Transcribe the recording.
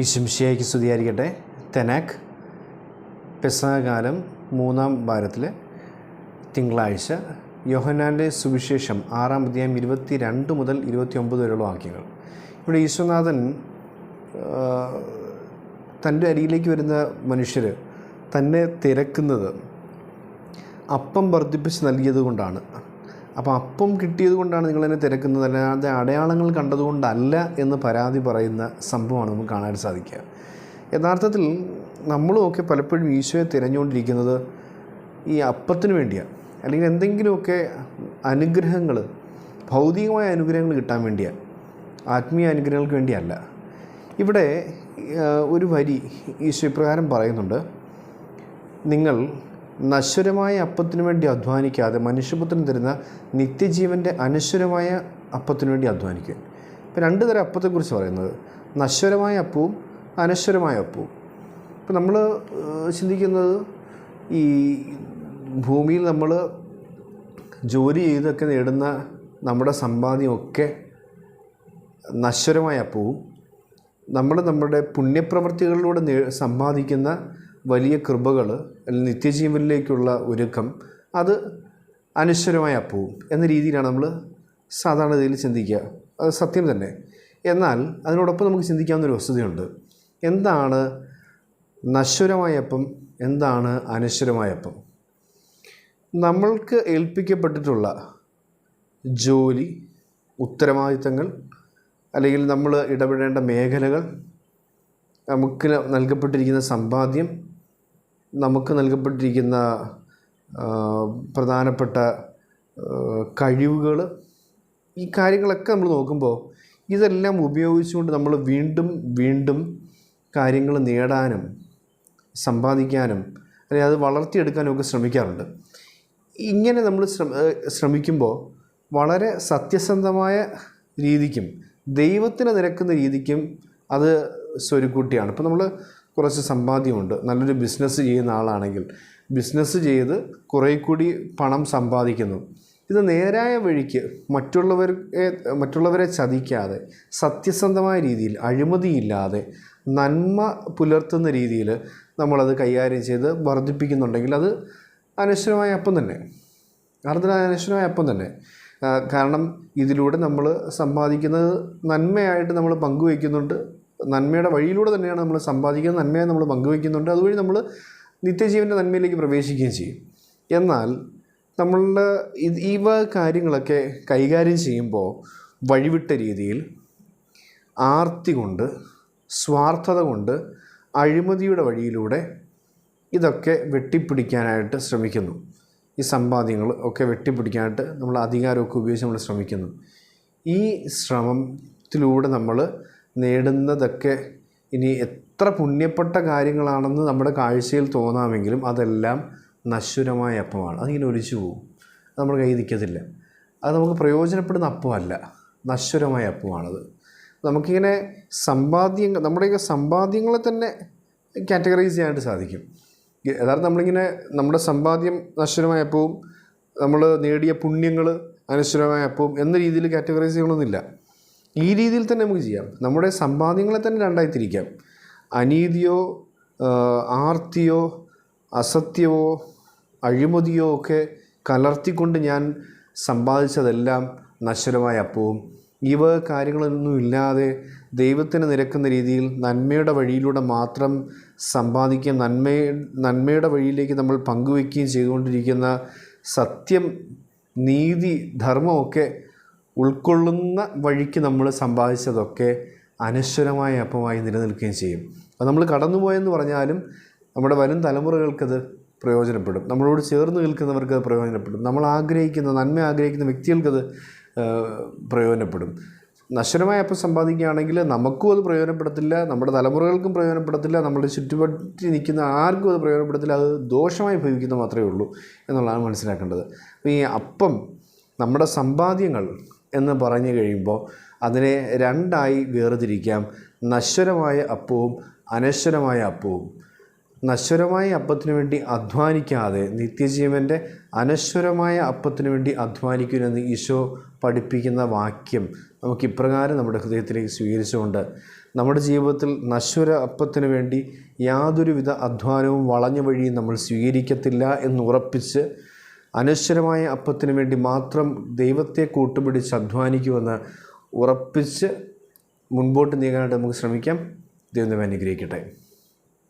ഇശംഷിയായിക്ക് സ്തുതിയായിരിക്കട്ടെ. തെനാക്ക് പെസകാലം മൂന്നാം വാരത്തിലെ തിങ്കളാഴ്ച യോഹനാന്റെ സുവിശേഷം ആറാം അധ്യായം ഇരുപത്തി രണ്ട് മുതൽ ഇരുപത്തി ഒമ്പത് വരെയുള്ള വാക്യങ്ങൾ. ഇവിടെ ഈശ്വനാഥൻ തന്റെ അരിയിലേക്ക് വരുന്ന മനുഷ്യർ തന്നെ തിരക്കുന്നത് അപ്പം വർദ്ധിപ്പിച്ച് നൽകിയത് കൊണ്ടാണ് അപ്പോൾ അപ്പം കിട്ടിയത് കൊണ്ടാണ് നിങ്ങളെന്നെ തിരക്കുന്നത്. അല്ലാതെ അടയാളങ്ങൾ കണ്ടതുകൊണ്ടല്ല എന്ന് പരാതി പറയുന്ന സംഭവമാണ് നമുക്ക് കാണാൻ സാധിക്കുക. യഥാർത്ഥത്തിൽ നമ്മളുമൊക്കെ പലപ്പോഴും ഈശോയെ തിരഞ്ഞുകൊണ്ടിരിക്കുന്നത് ഈ അപ്പത്തിന് വേണ്ടിയാണ് അല്ലെങ്കിൽ എന്തെങ്കിലുമൊക്കെ അനുഗ്രഹങ്ങൾ ഭൗതികമായ അനുഗ്രഹങ്ങൾ കിട്ടാൻ വേണ്ടിയാണ് ആത്മീയ അനുഗ്രഹങ്ങൾക്ക് വേണ്ടിയല്ല. ഇവിടെ ഒരു വരി ഈശോ ഇപ്രകാരം പറയുന്നുണ്ട്. നിങ്ങൾ നശ്വരമായ അപ്പത്തിനു വേണ്ടി അധ്വാനിക്കാതെ മനുഷ്യപുത്രൻ തരുന്ന നിത്യജീവന്റെ അനശ്വരമായ അപ്പത്തിനു വേണ്ടി അധ്വാനിക്കുക. ഇപ്പം രണ്ട് തരം അപ്പത്തെക്കുറിച്ച് പറയുന്നത്. നശ്വരമായ അപ്പവും അനശ്വരമായ അപ്പവും. ഇപ്പം നമ്മൾ ചിന്തിക്കുന്നത് ഈ ഭൂമിയിൽ നമ്മൾ ജോലി ചെയ്തൊക്കെ നേടുന്ന നമ്മുടെ സമ്പാദ്യമൊക്കെ നശ്വരമായ അപ്പവും നമ്മൾ നമ്മുടെ പുണ്യപ്രവൃത്തികളിലൂടെ സമ്പാദിക്കുന്ന വലിയ കൃപകൾ നിത്യജീവനിലേക്കുള്ള ഒരുക്കം അത് അനശ്വരമായി അപ്പവും എന്ന രീതിയിലാണ് നമ്മൾ സാധാരണ രീതിയിൽ ചിന്തിക്കുക. അത് സത്യം തന്നെ. എന്നാൽ അതിനോടൊപ്പം നമുക്ക് ചിന്തിക്കാവുന്ന ഒരു വസ്തുതയുണ്ട്. എന്താണ് നശ്വരമായ അപ്പം? എന്താണ് അനശ്വരമായ അപ്പം? നമ്മൾക്ക് ഏൽപ്പിക്കപ്പെട്ടിട്ടുള്ള ജോലി ഉത്തരവാദിത്തങ്ങൾ അല്ലെങ്കിൽ നമ്മൾ ഇടപെടേണ്ട മേഖലകൾ നമുക്ക് നൽകപ്പെട്ടിരിക്കുന്ന സമ്പാദ്യം നമുക്ക് നൽകപ്പെട്ടിരിക്കുന്ന പ്രധാനപ്പെട്ട കഴിവുകൾ ഈ കാര്യങ്ങളൊക്കെ നമ്മൾ നോക്കുമ്പോൾ ഇതെല്ലാം ഉപയോഗിച്ചുകൊണ്ട് നമ്മൾ വീണ്ടും വീണ്ടും കാര്യങ്ങൾ നേടാനും സമ്പാദിക്കാനും അല്ലെങ്കിൽ അത് വളർത്തിയെടുക്കാനും ഒക്കെ ശ്രമിക്കാറുണ്ട്. ഇങ്ങനെ നമ്മൾ ശ്രമ ശ്രമിക്കുമ്പോൾ വളരെ സത്യസന്ധമായ രീതിക്കും ദൈവത്തിന് നിരക്കുന്ന രീതിക്കും അത് സ്വരുക്കൂട്ടിയാണ്. ഇപ്പോൾ നമ്മൾ കുറച്ച് സമ്പാദ്യമുണ്ട്. നല്ലൊരു ബിസിനസ് ചെയ്യുന്ന ആളാണെങ്കിൽ ബിസിനസ് ചെയ്ത് കുറേ കൂടി പണം സമ്പാദിക്കുന്നു. ഇത് നേരായ വഴിക്ക് മറ്റുള്ളവരെ മറ്റുള്ളവരെ ചതിക്കാതെ സത്യസന്ധമായ രീതിയിൽ അഴിമതിയില്ലാതെ നന്മ പുലർത്തുന്ന രീതിയിൽ നമ്മളത് കൈകാര്യം ചെയ്ത് വർദ്ധിപ്പിക്കുന്നുണ്ടെങ്കിൽ അത് അനശ്വരമായ അപ്പം തന്നെ. അർത്ഥന അനശ്വരമായ അപ്പം തന്നെ. കാരണം ഇതിലൂടെ നമ്മൾ സമ്പാദിക്കുന്നത് നന്മയായിട്ട് നമ്മൾ പങ്കുവയ്ക്കുന്നുണ്ട്. നന്മയുടെ വഴിയിലൂടെ തന്നെയാണ് നമ്മൾ സമ്പാദിക്കുന്നത് നന്മയെ നമ്മൾ പങ്കുവയ്ക്കുന്നുണ്ട്. അതുവഴി നമ്മൾ നിത്യജീവന്റെ നന്മയിലേക്ക് പ്രവേശിക്കുകയും ചെയ്യും. എന്നാൽ നമ്മളുടെ വക കാര്യങ്ങളൊക്കെ കൈകാര്യം ചെയ്യുമ്പോൾ വഴിവിട്ട രീതിയിൽ ആർത്തി കൊണ്ട് സ്വാർത്ഥത കൊണ്ട് അഴിമതിയുടെ വഴിയിലൂടെ ഇതൊക്കെ വെട്ടിപ്പിടിക്കാനായിട്ട് ശ്രമിക്കുന്നു. ഈ സമ്പാദ്യങ്ങൾ ഒക്കെ വെട്ടിപ്പിടിക്കാനായിട്ട് നമ്മൾ അധികാരമൊക്കെ ഉപയോഗിച്ച് നമ്മൾ ശ്രമിക്കുന്നു. ഈ ശ്രമത്തിലൂടെ നമ്മൾ നേടുന്നതൊക്കെ ഇനി എത്ര പുണ്യപ്പെട്ട കാര്യങ്ങളാണെന്ന് നമ്മുടെ കാഴ്ചയിൽ തോന്നാമെങ്കിലും അതെല്ലാം നശ്വരമായ അപ്പമാണ്. അതിങ്ങനെ ഒലിച്ചു പോകും. നമ്മുടെ കയ്യിൽ നിൽക്കത്തില്ല. അത് നമുക്ക് പ്രയോജനപ്പെടുന്ന അപ്പമല്ല. നശ്വരമായ അപ്പമാണത്. നമുക്കിങ്ങനെ സമ്പാദ്യങ്ങൾ നമ്മുടെയൊക്കെ സമ്പാദ്യങ്ങളെ തന്നെ കാറ്റഗറൈസ് ചെയ്യാനായിട്ട് സാധിക്കും. യഥാർത്ഥം നമ്മളിങ്ങനെ നമ്മുടെ സമ്പാദ്യം നശ്വരമായ അപ്പവും നമ്മൾ നേടിയ പുണ്യങ്ങൾ അനശ്വരമായ അപ്പവും എന്ന രീതിയിൽ കാറ്റഗറൈസ് ചെയ്യണമെന്നില്ല. ഈ രീതിയിൽ തന്നെ നമുക്ക് ചെയ്യാം. നമ്മുടെ സമ്പാദ്യങ്ങളെ തന്നെ രണ്ടായി തിരിക്കാം അനീതിയോ ആർത്തിയോ അസത്യമോ അഴിമതിയോ ഒക്കെ കലർത്തിക്കൊണ്ട് ഞാൻ സമ്പാദിച്ചതെല്ലാം നശ്വരമായ അപ്പവും. ഈ വക കാര്യങ്ങളൊന്നും ഇല്ലാതെ ദൈവത്തിന് നിരക്കുന്ന രീതിയിൽ നന്മയുടെ വഴിയിലൂടെ മാത്രം സമ്പാദിക്കുകയും നന്മ നന്മയുടെ വഴിയിലേക്ക് നമ്മൾ പങ്കുവയ്ക്കുകയും ചെയ്തുകൊണ്ടിരിക്കുന്ന സത്യം നീതി ധർമ്മമൊക്കെ ഉൾക്കൊള്ളുന്ന വഴിക്ക് നമ്മൾ സമ്പാദിച്ചതൊക്കെ അനശ്വരമായ അപ്പമായി നിലനിൽക്കുകയും ചെയ്യും. അപ്പോൾ നമ്മൾ കടന്നുപോയെന്ന് പറഞ്ഞാലും നമ്മുടെ വരും തലമുറകൾക്കത് പ്രയോജനപ്പെടും. നമ്മളോട് ചേർന്ന് നിൽക്കുന്നവർക്ക് അത് പ്രയോജനപ്പെടും. നമ്മൾ ആഗ്രഹിക്കുന്ന നന്മ ആഗ്രഹിക്കുന്ന വ്യക്തികൾക്കത് പ്രയോജനപ്പെടും. നശ്വരമായ അപ്പം സമ്പാദിക്കുകയാണെങ്കിൽ നമുക്കും അത് പ്രയോജനപ്പെടത്തില്ല നമ്മുടെ തലമുറകൾക്കും പ്രയോജനപ്പെടത്തില്ല നമ്മുടെ ചുറ്റുപറ്റി നിൽക്കുന്ന ആർക്കും അത് പ്രയോജനപ്പെടത്തില്ല അത് ദോഷമായി ഭവിക്കുന്ന മാത്രമേ ഉള്ളൂ എന്നുള്ളതാണ് മനസ്സിലാക്കേണ്ടത്. ഈ അപ്പം നമ്മുടെ സമ്പാദ്യങ്ങൾ എന്ന് പറഞ്ഞു കഴിയുമ്പോൾ അതിനെ രണ്ടായി വേർതിരിക്കാം. നശ്വരമായ അപ്പവും അനശ്വരമായ അപ്പവും. നശ്വരമായ അപ്പത്തിനു വേണ്ടി അധ്വാനിക്കാതെ നിത്യജീവന്റെ അനശ്വരമായ അപ്പത്തിനു വേണ്ടി അധ്വാനിക്കുമെന്ന് ഈശോ പഠിപ്പിക്കുന്ന വാക്യം നമുക്ക് ഇപ്രകാരം നമ്മുടെ ഹൃദയത്തിലേക്ക് സ്വീകരിച്ചുകൊണ്ട് നമ്മുടെ ജീവിതത്തിൽ നശ്വര അപ്പത്തിനു വേണ്ടി യാതൊരുവിധ അധ്വാനവും വളഞ്ഞ വഴിയും നമ്മൾ സ്വീകരിക്കത്തില്ല എന്ന് ഉറപ്പിച്ച് അനശ്വരമായ അപ്പത്തിന് വേണ്ടി മാത്രം ദൈവത്തെ കൂട്ടുപിടിച്ച് അധ്വാനിക്കുമെന്ന് ഉറപ്പിച്ച് മുൻപോട്ട് നീങ്ങാനായിട്ട് നമുക്ക് ശ്രമിക്കാം. ദൈവം അനുഗ്രഹിക്കട്ടെ.